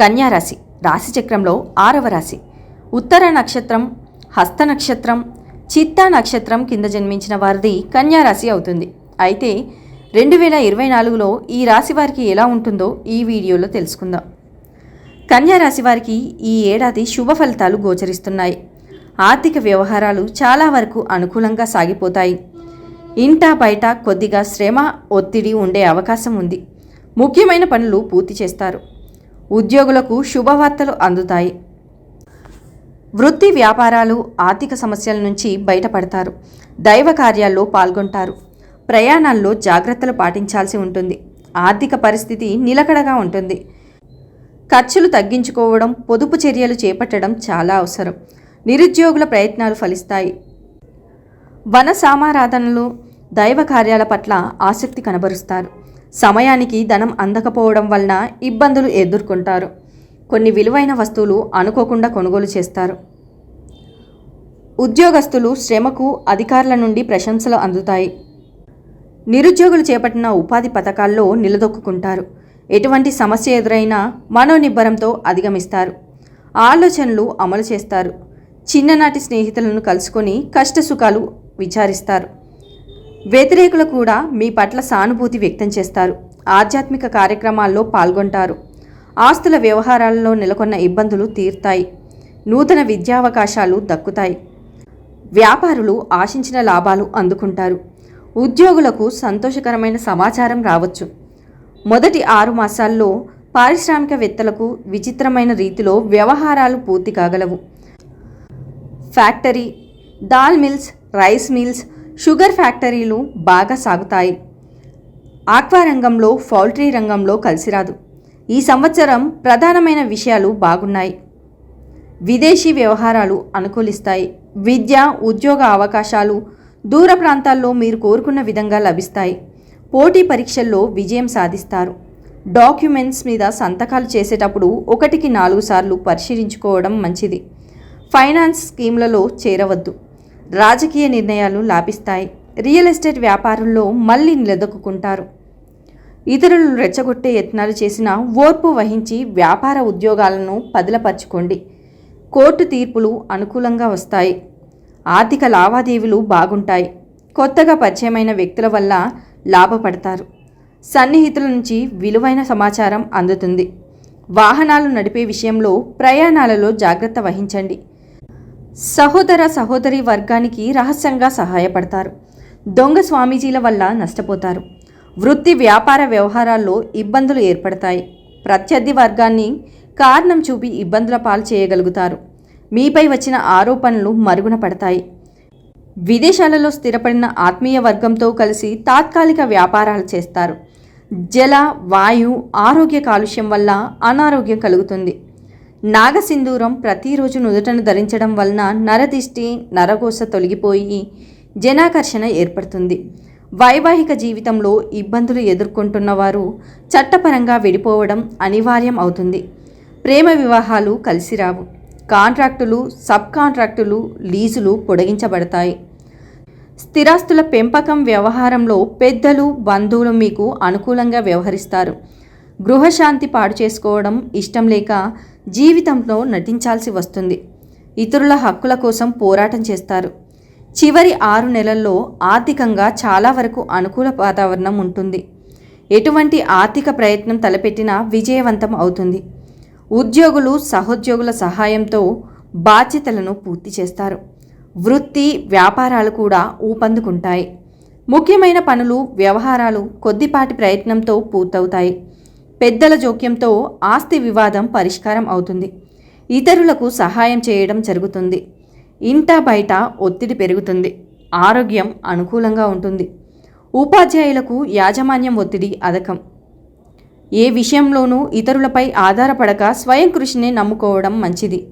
కన్యారాశి రాశి చక్రంలో ఆరవ రాశి. ఉత్తర నక్షత్రం హస్త నక్షత్రం చిత్తా నక్షత్రం కింద జన్మించిన వారిది కన్యారాశి అవుతుంది. అయితే రెండు వేల ఇరవై నాలుగులో ఈ రాశి వారికి ఎలా ఉంటుందో ఈ వీడియోలో తెలుసుకుందాం. కన్యారాశి వారికి ఈ ఏడాది శుభ ఫలితాలు గోచరిస్తున్నాయి. ఆర్థిక వ్యవహారాలు చాలా వరకు అనుకూలంగా సాగిపోతాయి. ఇంటా బయట కొద్దిగా శ్రమ ఒత్తిడి ఉండే అవకాశం ఉంది. ముఖ్యమైన పనులు పూర్తి చేస్తారు. ఉద్యోగులకు శుభవార్తలు అందుతాయి. వృత్తి వ్యాపారాలు ఆర్థిక సమస్యల నుంచి బయటపడతారు. దైవ కార్యాల్లో పాల్గొంటారు. ప్రయాణాల్లో జాగ్రత్తలు పాటించాల్సి ఉంటుంది. ఆర్థిక పరిస్థితి నిలకడగా ఉంటుంది. ఖర్చులు తగ్గించుకోవడం పొదుపు చర్యలు చేపట్టడం చాలా అవసరం. నిరుద్యోగుల ప్రయత్నాలు ఫలిస్తాయి. వన సామారాధనలు దైవ కార్యాల పట్ల ఆసక్తి కనబరుస్తారు. సమయానికి ధనం అందకపోవడం వలన ఇబ్బందులు ఎదుర్కొంటారు. కొన్ని విలువైన వస్తువులు అనుకోకుండా కొనుగోలు చేస్తారు. ఉద్యోగస్తులు శ్రమకు అధికారుల నుండి ప్రశంసలు అందుతాయి. నిరుద్యోగులు చేపట్టిన ఉపాధి పథకాల్లో నిలదొక్కుంటారు ఎటువంటి సమస్య ఎదురైనా మనోనిబ్బరంతో అధిగమిస్తారు. ఆలోచనలు అమలు చేస్తారు. చిన్ననాటి స్నేహితులను కలుసుకొని కష్టసుఖాలు విచారిస్తారు. వ్యతిరేకులు కూడా మీ పట్ల సానుభూతి వ్యక్తం చేస్తారు. ఆధ్యాత్మిక కార్యక్రమాల్లో పాల్గొంటారు. ఆస్తుల వ్యవహారాలలో నెలకొన్న ఇబ్బందులు తీరుతాయి. నూతన విద్యావకాశాలు దక్కుతాయి. వ్యాపారులు ఆశించిన లాభాలు అందుకుంటారు. ఉద్యోగులకు సంతోషకరమైన సమాచారం రావచ్చు. మొదటి ఆరు మాసాల్లో పారిశ్రామికవేత్తలకు విచిత్రమైన రీతిలో వ్యవహారాలు పూర్తి కాగలవు. Factory dal mills rice mills sugar ఫ్యాక్టరీలు బాగా సాగుతాయి. ఆక్వా రంగంలో పౌల్ట్రీ రంగంలో కలిసిరాదు ఈ సంవత్సరం ప్రధానమైన విషయాలు బాగున్నాయి. విదేశీ వ్యవహారాలు అనుకూలిస్తాయి. విద్య ఉద్యోగ అవకాశాలు దూర ప్రాంతాల్లో మీరు కోరుకున్న విధంగా లభిస్తాయి. పోటీ పరీక్షల్లో విజయం సాధిస్తారు. డాక్యుమెంట్స్ మీద సంతకాలు చేసేటప్పుడు ఒకటికి నాలుగు సార్లు పరిశీలించుకోవడం మంచిది. ఫైనాన్స్ స్కీమ్లలో చేరవద్దు. రాజకీయ నిర్ణయాలు లాభిస్తాయి. రియల్ ఎస్టేట్ వ్యాపారంలో మళ్ళీ నిలదొక్కుంటారు ఇతరులను రెచ్చగొట్టే యత్నాలు చేసిన ఓర్పు వహించి వ్యాపార ఉద్యోగాలను పదిలపరచుకోండి. కోర్టు తీర్పులు అనుకూలంగా వస్తాయి. ఆర్థిక లావాదేవీలు బాగుంటాయి. కొత్తగా పరిచయమైన వ్యక్తుల వల్ల లాభపడతారు. సన్నిహితుల నుంచి విలువైన సమాచారం అందుతుంది. వాహనాలు నడిపే విషయంలో ప్రయాణాలలో జాగ్రత్త వహించండి. సహోదర సహోదరి వర్గానికి రహస్యంగా సహాయపడతారు. దొంగ స్వామీజీల వల్ల నష్టపోతారు. వృత్తి వ్యాపార వ్యవహారాల్లో ఇబ్బందులు ఏర్పడతాయి. ప్రత్యర్థి వర్గాన్ని కారణం చూపి ఇబ్బందుల పాలు చేయగలుగుతారు. మీపై వచ్చిన ఆరోపణలు మరుగున పడతాయి. విదేశాలలో స్థిరపడిన ఆత్మీయ వర్గంతో కలిసి తాత్కాలిక వ్యాపారాలు చేస్తారు. జల వాయు ఆరోగ్య కాలుష్యం వల్ల అనారోగ్యం కలుగుతుంది. నాగసింధూరం ప్రతిరోజు నుదుటను ధరించడం వలన నరదిష్టి నరగోస తొలగిపోయి జనాకర్షణ ఏర్పడుతుంది. వైవాహిక జీవితంలో ఇబ్బందులు ఎదుర్కొంటున్నవారు చట్టపరంగా విడిపోవడం అనివార్యం అవుతుంది. ప్రేమ వివాహాలు కలిసిరావు కాంట్రాక్టులు సబ్ కాంట్రాక్టులు లీజులు పొడిగించబడతాయి. స్థిరాస్తుల పెంపకం వ్యవహారంలో పెద్దలు బంధువులు మీకు అనుకూలంగా వ్యవహరిస్తారు. గృహశాంతి పాడు చేసుకోవడం ఇష్టం లేక జీవితంలో నటించాల్సి వస్తుంది. ఇతరుల హక్కుల కోసం పోరాటం చేస్తారు. చివరి ఆరు నెలల్లో ఆర్థికంగా చాలా వరకు అనుకూల వాతావరణం ఉంటుంది. ఎటువంటి ఆర్థిక ప్రయత్నం తలపెట్టినా విజయవంతం అవుతుంది. ఉద్యోగులు సహోద్యోగుల సహాయంతో బాధ్యతలను పూర్తి చేస్తారు. వృత్తి వ్యాపారాలు కూడా ఊపందుకుంటాయి. ముఖ్యమైన పనులు వ్యవహారాలు కొద్దిపాటి ప్రయత్నంతో పూర్తవుతాయి. పెద్దల జోక్యంతో ఆస్తి వివాదం పరిష్కారం అవుతుంది. ఇతరులకు సహాయం చేయడం జరుగుతుంది. ఇంట బయట ఒత్తిడి పెరుగుతుంది. ఆరోగ్యం అనుకూలంగా ఉంటుంది. ఉపాధ్యాయులకు యాజమాన్యం ఒత్తిడి అధకం. ఏ విషయంలోనూ ఇతరులపై ఆధారపడక స్వయం కృషిని నమ్ముకోవడం మంచిది.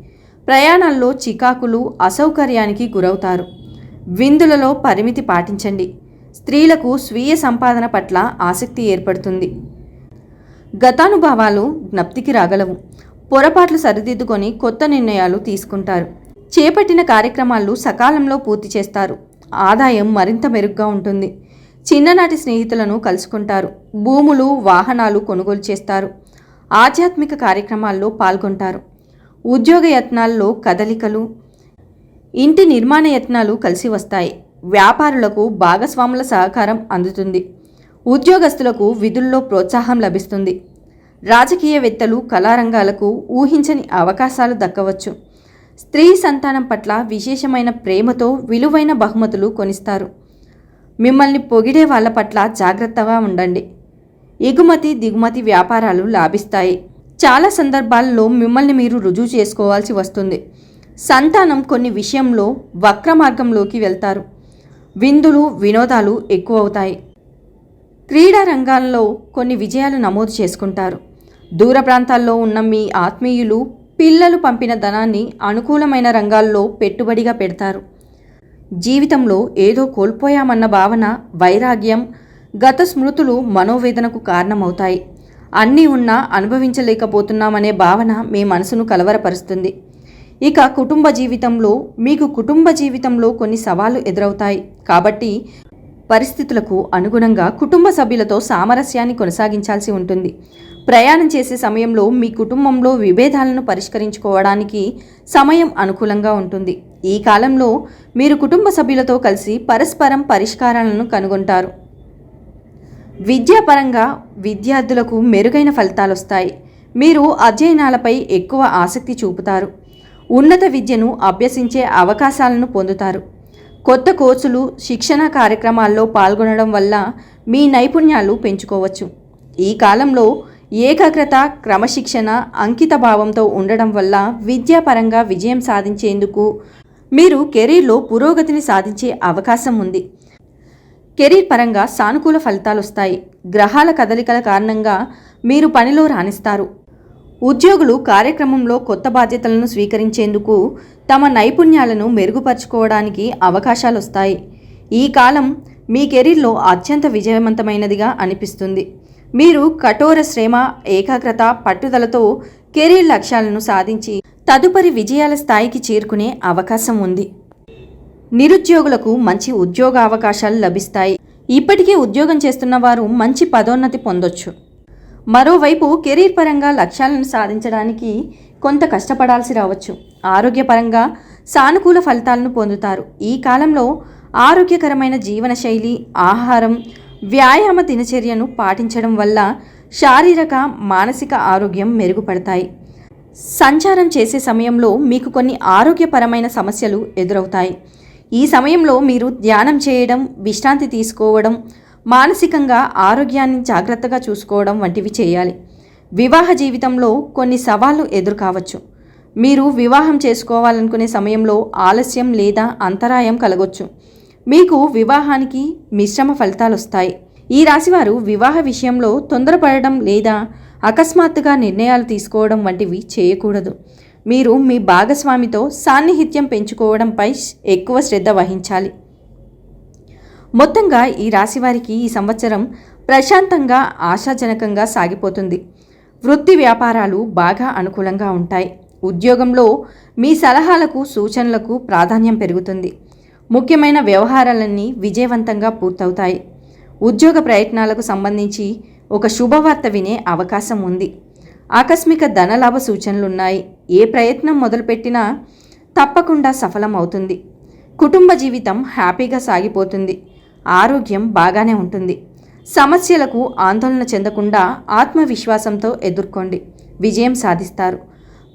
ప్రయాణాల్లో చికాకులు అసౌకర్యానికి గురవుతారు. విందులలో పరిమితి పాటించండి. స్త్రీలకు స్వీయ సంపాదన పట్ల ఆసక్తి ఏర్పడుతుంది. గతానుభవాలు జ్ఞప్తికి రాగలవు. పొరపాట్లు సరిదిద్దుకొని కొత్త నిర్ణయాలు తీసుకుంటారు. చేపట్టిన కార్యక్రమాలు సకాలంలో పూర్తి చేస్తారు. ఆదాయం మరింత మెరుగ్గా ఉంటుంది. చిన్ననాటి స్నేహితులను కలుసుకుంటారు. భూములు వాహనాలు కొనుగోలు చేస్తారు. ఆధ్యాత్మిక కార్యక్రమాల్లో పాల్గొంటారు. ఉద్యోగ యత్నాల్లో కదలికలు ఇంటి నిర్మాణ యత్నాలు కలిసి వస్తాయి. వ్యాపారులకు భాగస్వాముల సహకారం అందుతుంది. ఉద్యోగస్తులకు విధుల్లో ప్రోత్సాహం లభిస్తుంది. రాజకీయవేత్తలు కళారంగాలకు ఊహించని అవకాశాలు దక్కవచ్చు. స్త్రీ సంతానం పట్ల విశేషమైన ప్రేమతో విలువైన బహుమతులు కొనిస్తారు. మిమ్మల్ని పొగిడే వాళ్ళ పట్ల జాగ్రత్తగా ఉండండి. ఎగుమతి దిగుమతి వ్యాపారాలు లాభిస్తాయి. చాలా సందర్భాల్లో మిమ్మల్ని మీరు రుజువు చేసుకోవాల్సి వస్తుంది. సంతానం కొన్ని విషయంలో వక్ర మార్గంలోకి వెళ్తారు. విందులు వినోదాలు ఎక్కువ అవుతాయి క్రీడా రంగాల్లో కొన్ని విజయాలు నమోదు చేసుకుంటారు. దూర ప్రాంతాల్లో ఉన్న మీ ఆత్మీయులు పిల్లలు పంపిన ధనాన్ని అనుకూలమైన రంగాల్లో పెట్టుబడిగా పెడతారు. జీవితంలో ఏదో కోల్పోయామన్న భావన వైరాగ్యం గత స్మృతులు మనోవేదనకు కారణమవుతాయి. అన్నీ ఉన్నా అనుభవించలేకపోతున్నామనే భావన మీ మనసును కలవరపరుస్తుంది. ఇక కుటుంబ జీవితంలో మీకు కుటుంబ జీవితంలో కొన్ని సవాళ్ళు ఎదురవుతాయి. కాబట్టి పరిస్థితులకు అనుగుణంగా కుటుంబ సభ్యులతో సామరస్యాన్ని కొనసాగించాల్సి ఉంటుంది. ప్రయాణం చేసే సమయంలో మీ కుటుంబంలో విభేదాలను పరిష్కరించుకోవడానికి సమయం అనుకూలంగా ఉంటుంది. ఈ కాలంలో మీరు కుటుంబ సభ్యులతో కలిసి పరస్పరం పరిష్కారాలను కనుగొంటారు. విద్యాపరంగా విద్యార్థులకు మెరుగైన ఫలితాలు వస్తాయి మీరు అధ్యయనాలపై ఎక్కువ ఆసక్తి చూపుతారు. ఉన్నత విద్యను అభ్యసించే అవకాశాలను పొందుతారు. కొత్త కోర్సులు శిక్షణ కార్యక్రమాల్లో పాల్గొనడం వల్ల మీ నైపుణ్యాలు పెంచుకోవచ్చు. ఈ కాలంలో ఏకాగ్రత క్రమశిక్షణ అంకిత భావంతో ఉండడం వల్ల విద్యాపరంగా విజయం సాధించేందుకు మీరు కెరీర్లో పురోగతిని సాధించే అవకాశం ఉంది. కెరీర్ పరంగా సానుకూల ఫలితాలు వస్తాయి గ్రహాల కదలికల కారణంగా మీరు పనిలో రాణిస్తారు. ఉద్యోగులు కార్యక్రమంలో కొత్త బాధ్యతలను స్వీకరించేందుకు తమ నైపుణ్యాలను మెరుగుపరుచుకోవడానికి అవకాశాలు వస్తాయి ఈ కాలం మీ కెరీర్లో అత్యంత విజయవంతమైనదిగా అనిపిస్తుంది. మీరు కఠోర శ్రమ ఏకాగ్రత పట్టుదలతో కెరీర్ లక్ష్యాలను సాధించి తదుపరి విజయాల స్థాయికి చేరుకునే అవకాశం ఉంది. నిరుద్యోగులకు మంచి ఉద్యోగ అవకాశాలు లభిస్తాయి. ఇప్పటికే ఉద్యోగం చేస్తున్న వారు మంచి పదోన్నతి పొందొచ్చు. మరోవైపు కెరీర్ పరంగా లక్ష్యాలను సాధించడానికి కొంత కష్టపడాల్సి రావచ్చు. ఆరోగ్యపరంగా సానుకూల ఫలితాలను పొందుతారు. ఈ కాలంలో ఆరోగ్యకరమైన జీవనశైలి ఆహారం వ్యాయామ దినచర్యను పాటించడం వల్ల శారీరక మానసిక ఆరోగ్యం మెరుగుపడతాయి. సంచారం చేసే సమయంలో మీకు కొన్ని ఆరోగ్యపరమైన సమస్యలు ఎదురవుతాయి. ఈ సమయంలో మీరు ధ్యానం చేయడం విశ్రాంతి తీసుకోవడం మానసికంగా ఆరోగ్యాన్ని జాగ్రత్తగా చూసుకోవడం వంటివి చేయాలి. వివాహ జీవితంలో కొన్ని సవాళ్ళు ఎదురుకావచ్చు. మీరు వివాహం చేసుకోవాలనుకునే సమయంలో ఆలస్యం లేదా అంతరాయం కలగొచ్చు. మీకు వివాహానికి మిశ్రమ ఫలితాలు వస్తాయి ఈ రాశివారు వివాహ విషయంలో తొందరపడడం లేదా అకస్మాత్తుగా నిర్ణయాలు తీసుకోవడం వంటివి చేయకూడదు. మీరు మీ భాగస్వామితో సాన్నిహిత్యం పెంచుకోవడంపై ఎక్కువ శ్రద్ధ వహించాలి. మొత్తంగా ఈ రాశివారికి ఈ సంవత్సరం ప్రశాంతంగా ఆశాజనకంగా సాగిపోతుంది. వృత్తి వ్యాపారాలు బాగా అనుకూలంగా ఉంటాయి. ఉద్యోగంలో మీ సలహాలకు సూచనలకు ప్రాధాన్యం పెరుగుతుంది. ముఖ్యమైన వ్యవహారాలన్నీ విజయవంతంగా పూర్తవుతాయి. ఉద్యోగ ప్రయత్నాలకు సంబంధించి ఒక శుభవార్త వినే అవకాశం ఉంది. ఆకస్మిక ధనలాభ సూచనలున్నాయి. ఏ ప్రయత్నం మొదలుపెట్టినా తప్పకుండా సఫలం అవుతుంది కుటుంబ జీవితం హ్యాపీగా సాగిపోతుంది. ఆరోగ్యం బాగానే ఉంటుంది. సమస్యలకు ఆందోళన చెందకుండా ఆత్మవిశ్వాసంతో ఎదుర్కోండి. విజయం సాధిస్తారు.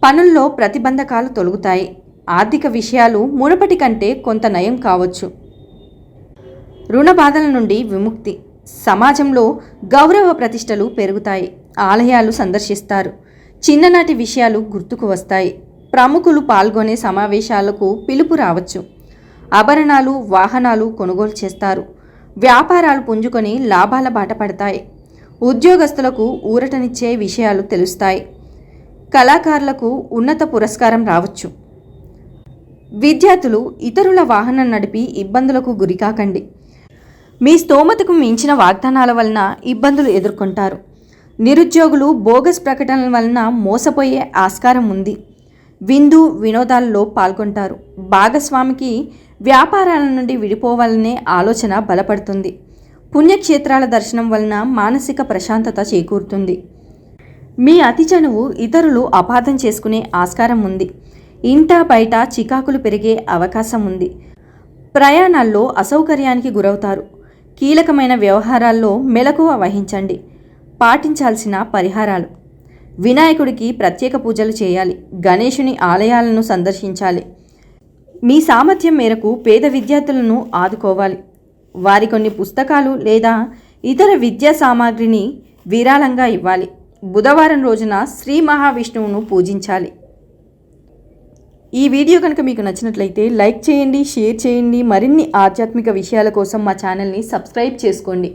పనుల్లో ప్రతిబంధకాలు తొలగుతాయి. ఆర్థిక విషయాలు మునుపటి కంటే కొంత నయం కావచ్చు. రుణ బాధల నుండి విముక్తి. సమాజంలో గౌరవ ప్రతిష్టలు పెరుగుతాయి. ఆలయాలు సందర్శిస్తారు. చిన్ననాటి విషయాలు గుర్తుకు వస్తాయి. ప్రముఖులు పాల్గొనే సమావేశాలకు పిలుపు రావచ్చు. ఆభరణాలు వాహనాలు కొనుగోలు చేస్తారు. వ్యాపారాలు పుంజుకొని లాభాల బాట పడతాయి. ఉద్యోగస్తులకు ఊరటనిచ్చే విషయాలు తెలుస్తాయి. కళాకారులకు ఉన్నత పురస్కారం రావచ్చు. విద్యార్థులు ఇతరుల వాహనం నడిపి ఇబ్బందులకు గురికాకండి. మీ స్తోమతకు మించిన వాగ్దానాల వలన ఇబ్బందులు ఎదుర్కొంటారు. నిరుద్యోగులు బోగస్ ప్రకటనల వలన మోసపోయే ఆస్కారం ఉంది. విందు వినోదాల్లో పాల్గొంటారు. భాగస్వామికి వ్యాపారాల నుండి విడిపోవాలనే ఆలోచన బలపడుతుంది. పుణ్యక్షేత్రాల దర్శనం వలన మానసిక ప్రశాంతత చేకూరుతుంది. మీ అతి చనువు ఇతరులు అపార్థం చేసుకునే ఆస్కారం ఉంది. ఇంట బయట చికాకులు పెరిగే అవకాశం ఉంది. ప్రయాణాల్లో అసౌకర్యానికి గురవుతారు. కీలకమైన వ్యవహారాల్లో మెలకువ వహించండి. పాటించాల్సిన పరిహారాలు. వినాయకుడికి ప్రత్యేక పూజలు చేయాలి. గణేషుని ఆలయాలను సందర్శించాలి. మీ సామర్థ్యం మేరకు పేద విద్యార్థులను ఆదుకోవాలి. వారి కొన్ని పుస్తకాలు లేదా ఇతర విద్యా సామాగ్రిని విరాళంగా ఇవ్వాలి. బుధవారం రోజున శ్రీ మహావిష్ణువును పూజించాలి. ఈ వీడియో కనుక మీకు నచ్చినట్లయితే లైక్ చేయండి షేర్ చేయండి. మరిన్ని ఆధ్యాత్మిక విషయాల కోసం మా ఛానల్ని సబ్స్క్రైబ్ చేసుకోండి.